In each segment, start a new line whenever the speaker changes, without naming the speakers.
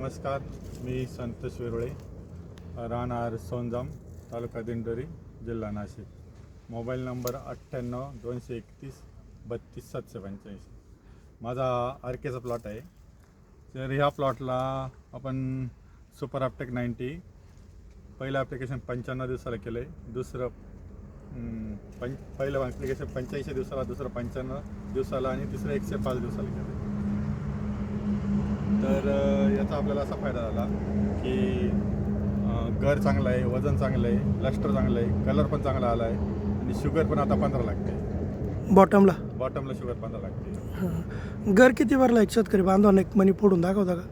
नमस्कार मी संतोष विरुळे राहणार सोनजाम तालुका दिंडोरी जिल्हा नाशिक. मोबाईल नंबर अठ्ठ्याण्णव दोनशे एकतीस बत्तीस सातशे पंच्याऐंशी. माझा आरकेचा प्लॉट आहे. तर ह्या प्लॉटला आपण सुपर आपटेक नाईन्टी पहिलं ॲप्लिकेशन पंच्याण्णव दिवसाला केलं आहे दुसरं पं पहिलं ॲप्लिकेशन पंच्याऐंशी दिवसाला दुसरं पंच्याण्णव दिवसाला आणि तिसरं एकशे पाच दिवसाला केलं तर याचा आपल्याला असा फायदा झाला की घर चांगलं आहे वजन चांगलं आहे लस्टर चांगलं आहे कलर पण चांगला आला आहे आणि शुगर पण आता पंधरा लागते.
बॉटमला
बॉटमला शुगर पंधरा लागते.
हां. घर किती भरला एक शेतकरी बांधवाने? एक मनी फोडून दाखवता का?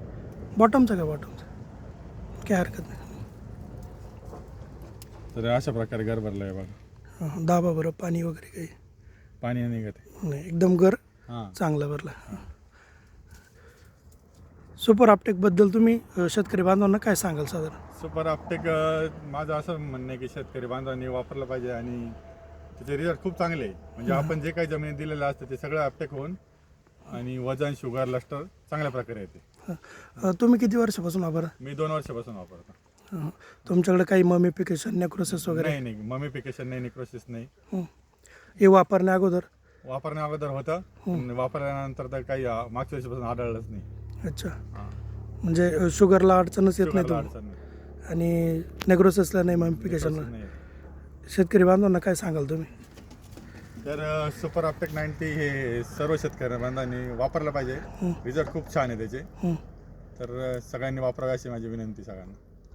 बॉटमचा का बॉटमचा काय हरकत नाही.
तर अशा प्रकारे घर भरलं आहे बघा.
हां, दाबा बरं पाणी वगैरे काही?
पाणी निघत. आहे
नाही एकदम घर
हां.
चांगलं भरलं. हां. सुपर आपटेकबद्दल तुम्ही शेतकरी बांधवांना काय सांगाल साधारण?
सुपर अपटेक अ, माझं असं म्हणणं आहे की शेतकरी बांधवांनी वापरलं पाहिजे आणि त्याचे रिझल्ट खूप चांगले आहे. म्हणजे आपण जे काही जमिनीत दिलेलं असतं ते सगळं अपटेक होऊन आणि वजन शुगर लस्टर चांगल्या प्रकारे येते.
अ, तुम्ही किती वर्षापासून वापरा
मी दोन वर्षापासून वापरतो.
तुमच्याकडे काही ममिफिकेशन नेक्रोसिस वगैरे?
नाही नाही. ममिफिकेशन नाही निक्रोसिस नाही.
हं. हे वापरण्या अगोदर?
वापरण्या अगोदर होतं. पण वापरल्यानंतर तर काही अ, मागच्या वर्षीपासून आढळलंच नाही.
अच्छा
हां.
म्हणजे शुगरला अडचणच येत नाही तुम्हाला
अडचण नाही.
आणि नेक्रोसिसला नाही
Necrosis नाही.
शेतकरी बांधवांना काय सांगाल तुम्ही
तर अ, सुपर अपटेक नाईन्टी हे सर्व शेतकरी बांधवांनी वापरलं पाहिजे रिझल्ट खूप छान आहे त्याचे
हं.
तर अ, सगळ्यांनी वापरावे अशी माझी विनंती सगळ्यांना